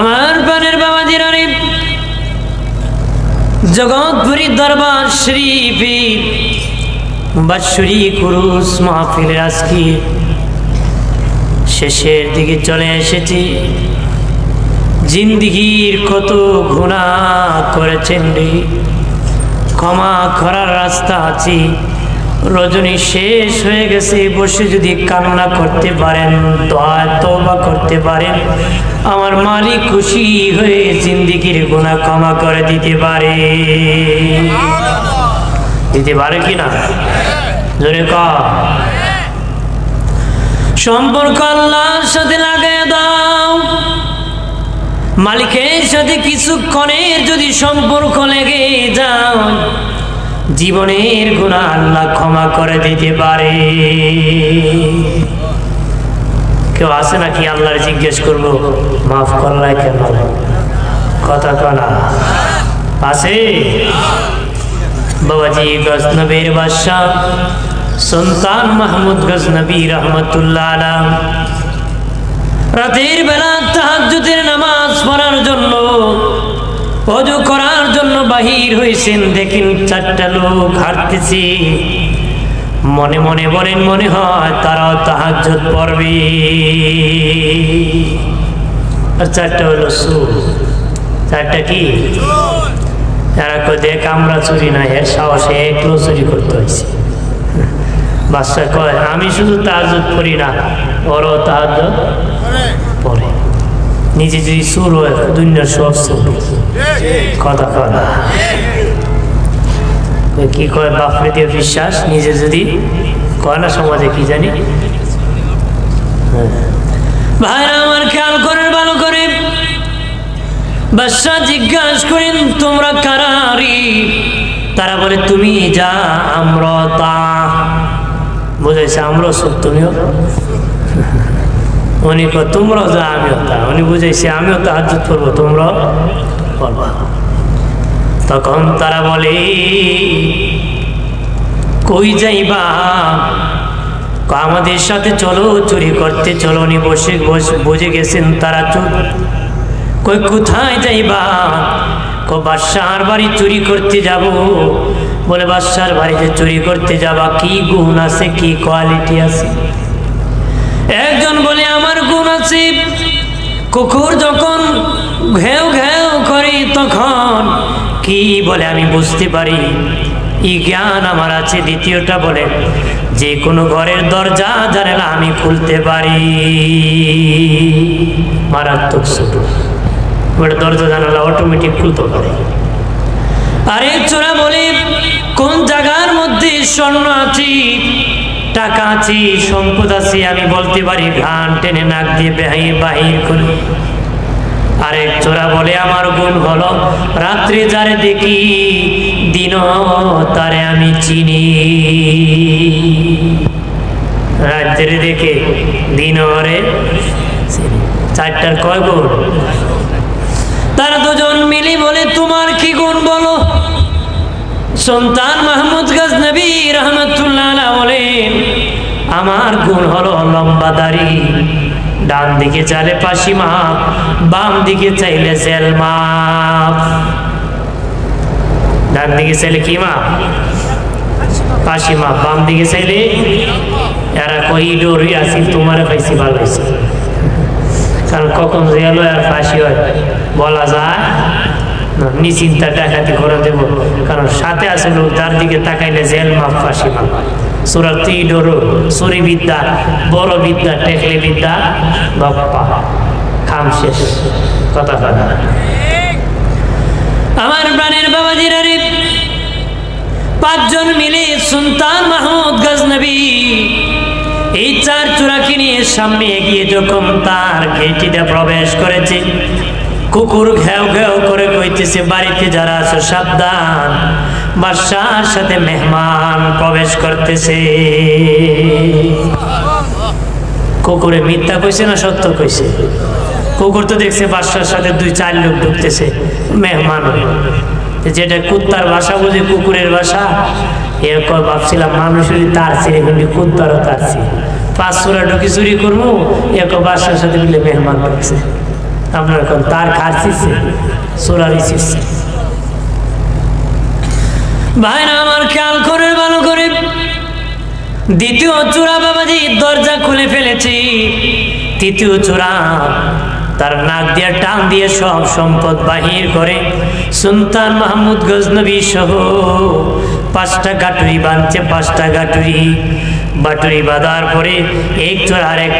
আমার বাবা জগৎপুরী দরবার শেষের দিকে চলে এসেছি। জিন্দিগির কত গুণা করেছেন রে, ক্ষমা করার রাস্তা আছে। রজনী শেষ হয়ে গেছে, বসে যদি কান্না করতে পারেন, দোয়া তবা করতে পারেন, আমার মালিক খুশি হয়ে জিন্দিগির গুণা ক্ষমা করে দিতে পারে। দিতে পারে কি না? জোরে ক। সম্পর্ক আল্লাহর সাথে লাগাই দাও। মালিকের সাথে কিছুক্ষণের যদি সম্পর্ক লেগে যাও জীবনের গুণা আল্লাহ ক্ষমা করে দিতে পারে। কেউ আছে নাকি আল্লাহর জিজ্ঞেস করব, মাফ করলাই কেন? কথা কনা আছে? বাবাজি গজনবীর বাদশাহ, সুলতান মাহমুদ গজনবী রহমতুল্লাহ আলাম রাতের বেলা তাহাজ্জুদের নামাজ পড়ার জন্য অজু করার জন্য বাহির হয়েছেন দেখেন চারটা লোক হাঁটতেছে। মনে মনে বলেন, মনে হয় তারাও তাহাজ্জুদ পড়বে। আর চারটা হলো সুর। চারটা কি? তারা কই দেখ, আমরা চুরি না, এর সাহসে একলো চুরি করতে হয়েছে বাচ্চা কয়, আমি শুধু তাহাজুদ করি না, ওরও তাহাজুদ পরে নিজে যদি সুর হয়, দুনিয়ার সব সুর কথা কথা কি কয় বাপরে দিয়ে বিশ্বাস? নিজে যদি কয় সমাজে কি জানি। ভাইরা আমার খেয়াল করেন, ভালো করে। করেন, তোমরা কারারি তারা বলে, তুমি যা আমরা তা। বুঝাইছে আমরা সুখ তুমিও। উনি কো তোমরাও যা, আমিও তা। উনি বুঝাইছে, আমিও তো হাজত করব তোমরাও তখন তারা বলে, কই যাইবা? আমাদের সাথে চলো, চুরি করতে চলো উনি বসে বুঝে গেছেন তারা চুপ। কই কোথায় যাইবা? কো বাদশার বাড়ি চুরি করতে যাব? বলে বাদশার বাড়িতে চুরি করতে যাবা, কি গুণ আছে, কি কোয়ালিটি আছে? একজন বলে, আমার গুণ আছে। কুকুর যখন ঘেউ ঘেউ তখন কি বলে আমি বুঝতে পারি? ই জ্ঞান আমার আছে, দ্বিতীয়টা বলে, যে কোনো ঘরের দরজা, জানালা আমি খুলতে পারি। মারাত্মক দরজা, জানালা অটোমেটিক খুলতে পারে। আরেক চোরা বলে, কোন জায়গার মধ্যে স্বর্ণ আছি? টাকা আছে, সম্পদ আছে, আমি বলতে পারি ঘান টেনে নাক দিয়ে বাহির করি। আরেক চোরা বলে আমার গুণ হলো, রাত্রে যারে দেখি, দিন তারে আমি চিনি। রাত্রে দেখে দিন রে চারটার কয় গুণ? তারা দুজন মিলি বলে, তোমার কি গুণ বলো? সন্তান মাহমুদ গজনবী রহমতুল্লাহ বলেন, আমার গুণ হলো লম্বা দাড়ি ডান দিকে চাইলে পাশি মাপ বাম দিকে চাইলে সেল মাপ। ডান দিকে চাইলে কি মাপ? পাশি মাপ বাম দিকে চাইলে এরা কই ডোরি আসি তোমার পাইছি ভালো হয়েছে কারণ কখন রেল আর ফাঁসি হয় বলা যায় না, নিশ্চিন্তা ডাকাতি করে দেব। কারণ সাথে আছে লোক যার দিকে তাকাইলে জেল মাপ ফাঁসি মাপ। সুরি বড় বিদ্যা, টেকলি বিদ্যা খাম শেষ, কথা কথা আমার প্রাণের পাঁচজন মিলে সুলতান মাহমুদ গজনবী, এই চার চূড়াকে নিয়ে সামনে এগিয়ে যখন তার গেটিতে প্রবেশ করেছে, কুকুর ঘেউ ঘেউ করে কইতেছে, বাড়িতে যারা আছো, সাবধান। বাদশার সাথে মেহমান প্রবেশ করতেছে। কুকুরে মিথ্যা কইছে না সত্য কইছে? কুকুর তো দেখছে বাদশার সাথে দুই চার লোক ঢুকতেছে, মেহমান যেটা কুত্তার ভাষা বুঝে কুকুরের ভাষা এরকম ভাবছিলাম মানুষেরই তার ছিল কিন্তু কুত্তারও তার ছিল। পাঁচ সুরা ঢুকি চুরি করব এক বাসার সাথে মিলে মেহমান ঢুকছে আপনার কোন, তার খাচ্ছিছে সোলারই শিখছে ভাইরা আমার খেয়াল করে, ভালো করে। দ্বিতীয় চূড়া বাবাজি দরজা খুলে ফেলেছি। তৃতীয় চূড়া তার নাক দিয়ে টান দিয়ে সব সম্পদ বাহির করে সুলতান মাহমুদ গজনবী সহ পাঁচটা গাটুরি বাঁধছে, পাঁচটা গাটুরি। বাটুরি বাঁধার পরে এক চোরা আর এক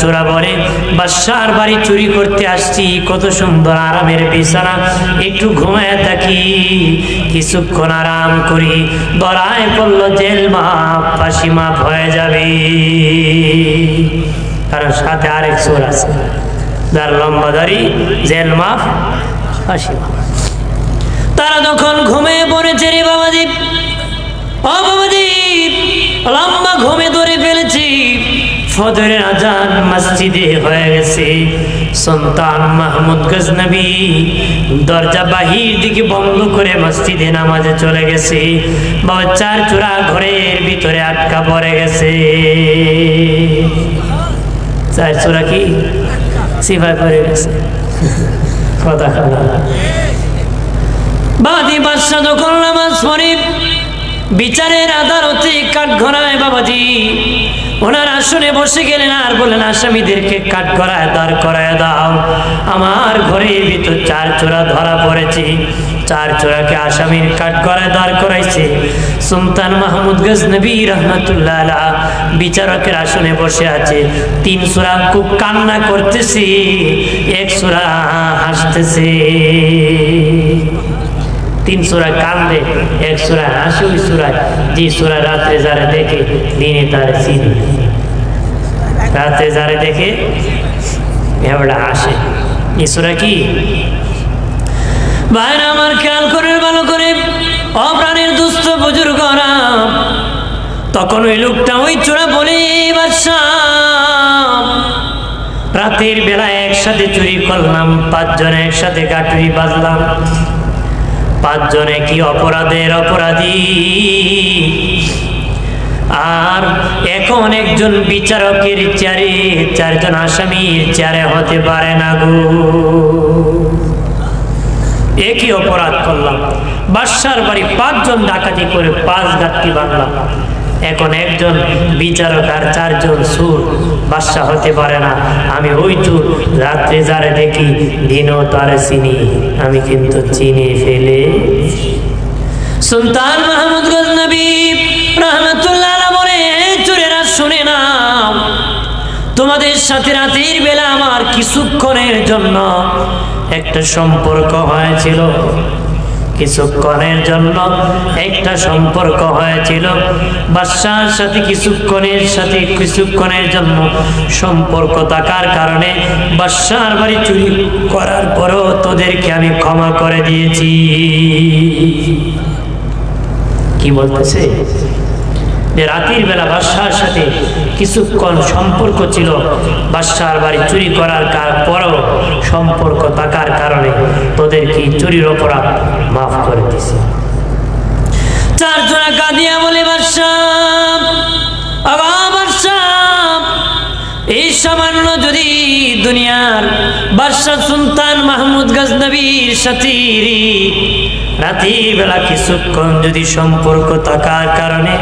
চোরা বলে বাসার বাড়ি চুরি করতে আসছি, কত সুন্দর আরামের বিছানা। একটু ঘুমায় থাকি, কিছুক্ষণ আরাম করি। দরায় পড়ল জেল মাপ, ফাঁসি মাপ হয়ে যাবে। কারণ সাথে আরেক চোর আছে। যার লম্বা দাড়ি, জেল মাফ ফাঁসি মাপ। তারা যখন ঘুমিয়ে পড়েছে রে বাবাজি ও বাবাজি লম্বা ঘুমে ধরে ফেলেছি। ফজরের আজান মসজিদে হয়ে গেছে। সন্তান মাহমুদ গজনবী দরজা বাহির দিকে বন্ধ করে মসজিদে নামাজে চলে গেছে। বাবা চার চূড়া ঘরের ভিতরে আটকা পড়ে গেছে। চার চূড়া কি? সিফাই পড়ে গেছে। কথা বাদি বাদশাহ যখন নামাজ পড়ে বিচারের আদালতে কাঠঘরায় বাবাজি। ওনার আসনে বসে গেলেন আর বললেন, আসামিদেরকে কাঠ কাঠঘরায় দাঁড় করায় দাও। আমার ঘরের ভিতর চার চোরা ধরা পড়েছে। চার চোরাকে আসামির কাঠ কাঠগড়ায় দাঁড় করাইছে। সুলতান মাহমুদ গজনবী রহমতুল্লাহ বিচারকের আসনে বসে আছে। তিন সুরা খুব কান্না করতেছে, এক সুরা হাসতেছে। তিন সুরা কান্দে, এক সুরা হাসি, ওই সুরায় যে সুরা রাত্রে যারা দেখে, দিনে তার চিনি। রাত্রে যারা দেখে এবারে আসে এই সুরা কি? ভাইরা আমার খেয়াল করে, ভালো করে, অপ্রাণের দুস্থ বুজুর্গরা, তখন ওই লোকটা ওই চোরা বলে রাতের বেলা একসাথে চুরি করলাম, পাঁচজন একসাথে গাটুরি বাজলাম। পাঁচজনে কি অপরাধের অপরাধী? আর এখন একজন বিচারকের চেয়ারে, চারজন আসামির চেয়ারে হতে পারে না গো। একই অপরাধ করলাম? বাদশার বাড়ি পাঁচজন ডাকাতি করে পাঁচ গাত্তি বাঁধলাম। এখন একজন বিচারক আর চারজন সুর বাদশা হতে পারে না। আমি ওই চুর, রাত্রে যারে দেখি দিনও তারে চিনি, আমি কিন্তু চিনি ফেলে। সুলতান মাহমুদ গজনবী রহমতুল্লাহ বলে, "এই চোরেরা শুনে না তোমাদের সাথে রাতের বেলা আমার কিছুক্ষণের জন্য একটা সম্পর্ক হয়েছিল। কিছুক্ষণের জন্য একটা সম্পর্ক হয়েছিল। বাদশার সাথে কিছুক্ষণের সাথে কিছুক্ষণের জন্য সম্পর্ক থাকার কারণে বাদশার বাড়ি চুরি করার পরও তোদেরকে আমি ক্ষমা করে দিয়েছি। কি বলতেছে? যে রাতের বেলা বাদশার সাথে কিছুক্ষণ সম্পর্ক ছিল, বাদশার বাড়ি চুরি করার কার পরও সম্পর্ক থাকার কারণে তোদের কি চুরির অপরাধ মাফ করে দিছে। চার জনা কাঁদিয়া বলে বাদশাহ, এই সামান্য যদি দুনিয়ার বাদশাহ সুলতান মাহমুদ গজনবীর সাথে রাতের বেলা কিছুক্ষণ যদি সম্পর্ক থাকার কারণে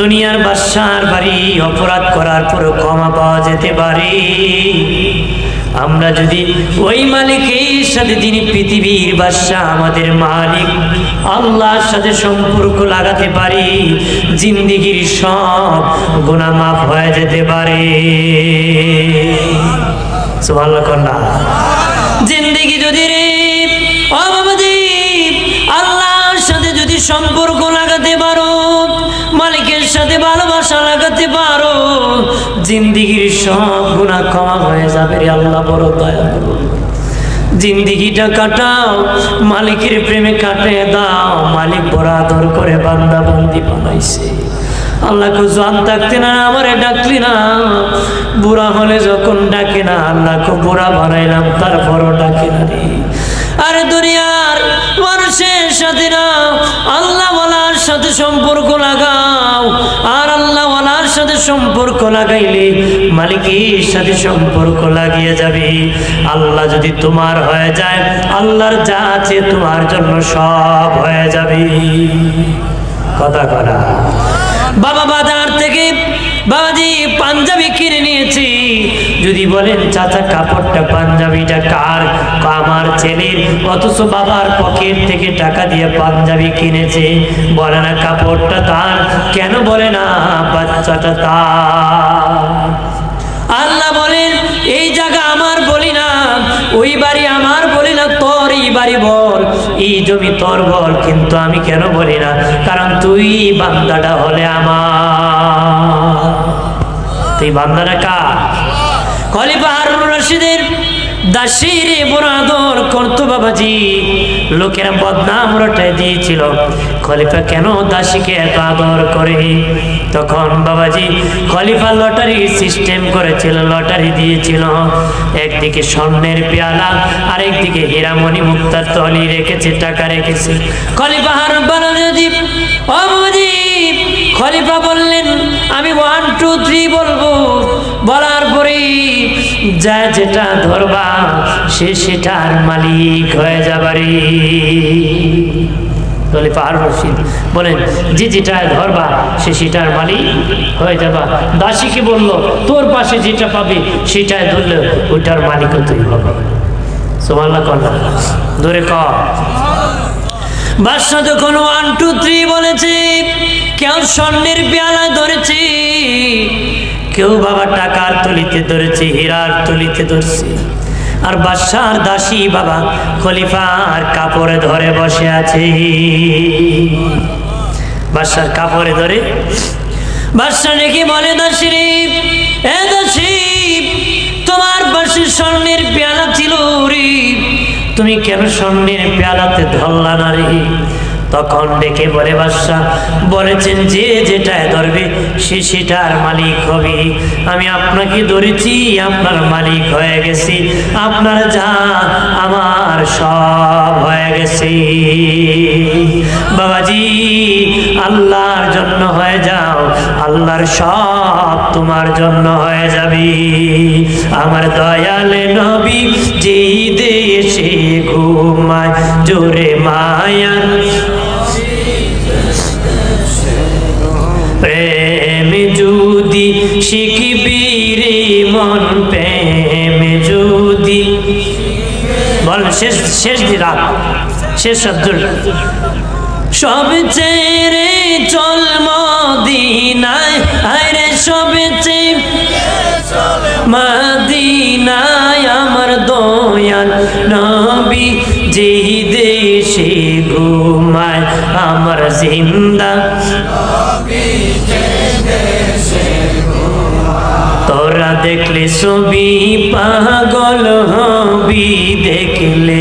দুনিয়ার বাদশার বাড়ি অপরাধ করার পরও ক্ষমা পাওয়া যেতে পারে। আমরা যদি ওই মালিকের সাথে যিনি পৃথিবীর বাদশাহ, আমাদের মালিক, আল্লাহর সাথে সম্পর্ক লাগাতে পারি, জিন্দিগির সব গুণা মাফ হয়ে যেতে পারে। কন্যা জিন্দিগি যদি রে আল্লাহর সাথে যদি সম্পর্ক লাগাতে পারো সাথে ভালোবাসা লাগাতে পারো। জিন্দিগির সব গুণা ক্ষমা হয়ে যাবে আল্লাহ, বড় দয়া করুন। জিন্দিগিটা কাটাও, মালিকের প্রেমে কাটে দাও। মালিক বড় আদর করে বান্দা বান্দি বানাইছে আল্লাহকে জান থাকতে না, আমারে ডাকলি না। বুড়া হলে যখন ডাকে না আল্লাহকে বুড়া বানাইলাম, তারপরও ডাকে না রে। আরে দুনিয়ার মানুষের সাথে আল্লাহ সাথে সম্পর্ক লাগাও। আর আল্লাহ সাথে সম্পর্ক লাগাইলে মালিকের সাথে সম্পর্ক লাগিয়ে যাবে। আল্লাহ যদি তোমার হয়ে যায়, আল্লাহর যা আছে তোমার জন্য সব হয়ে যাবে। কথা করা বাবা বাজার থেকে বাবাজি, পাঞ্জাবি কিনে নিয়েছি। যদি বলেন, চাচা, কাপড়টা পাঞ্জাবিটা কার? আমার ছেলের। অথচ বাবার পকেট থেকে টাকা দিয়ে পাঞ্জাবি কিনেছে। বলে না, কাপড়টা তার। কেন বলে না, বাচ্চাটা তার। আল্লাহ বলেন, এই জায়গা আমার বলি না, ওই বাড়ি আমার বলি না তোর এই বাড়ি বল এই জমি তোর বল কিন্তু আমি কেন বলি না? কারণ তুই বান্দাটা হলে আমার। তুই বান্দাটা কার? খলিফা হারুন রশিদের দাসির বড় আদর করতো বাবাজি। লোকেরা বদনাম রটাই দিয়েছিল। খলিফা কেন দাসীকে এত আদর করে? তখন বাবাজি খলিফা লটারি সিস্টেম করেছিল, লটারি দিয়েছিল। একদিকে স্বর্ণের পেয়ালা, আরেকদিকে হীরামণি মুক্তার তলি রেখেছে, টাকা রেখেছে। খলিফা হারুন বানাজি ও খলিফা বললেন, আমি ওয়ান টু থ্রি বলব। যা যেটা ধরবা, সে সেটার মালিক হয়ে যাবারি আর রশিদ বলেন, যে যেটা ধরবা, সে সেটার মালিক হয়ে যাবা। দাসীকে বলল, তোর পাশে যেটা পাবে, সেটাই ধরলে ওটার মালিকও তুই হবে সোমাল্লা কন্যা ধরে ক। বাদশাহ যখন ওয়ান টু থ্রি বলেছে, কেউ স্বর্ণের পেয়ালায় ধরেছে কেউ বাবা টাকার তলিতে ধরেছে, হীরার তলিতে ধরছে। আর বাদশার দাসী বাবা খলিফার কাপড়ে ধরে বসে আছে। বাদশার কাপড়ে ধরে? বাদশা নাকি বলে দাসী এ দাসী, তোমার পাশে স্বর্ণের পেয়ালা ছিল রে। তুমি কেন স্বর্ণের পেয়ালাতে ধরলা না রে? তখন ডেকে বলে, বাদশাহ, বলেছেন যে যেটায় ধরবে, সে সেটার মালিক হবে। আমি আপনাকে ধরেছি, আপনার মালিক হয়ে গেছি। আপনার যা আমার সব হয়ে গেছে। বাবাজি, আল্লাহর জন্য হয়ে যাও। আল্লাহর সব তোমার জন্য হয়ে যাবে। আমার দয়ালে নবী যেই দেশে ঘুমায়, জোরে মায়া যদি শিখবি রে মন প্রেম যদি। বল শেষ শেষ রাত। শেষ শব্দ সব চেরে চল মদিনায় আরে সব চেয়ে মদিনায় আমার দয়াল নবী, যেই দেশে ঘুমায়, আমার জিন্দা। দেখলে ছবি পাগল হবি দেখলে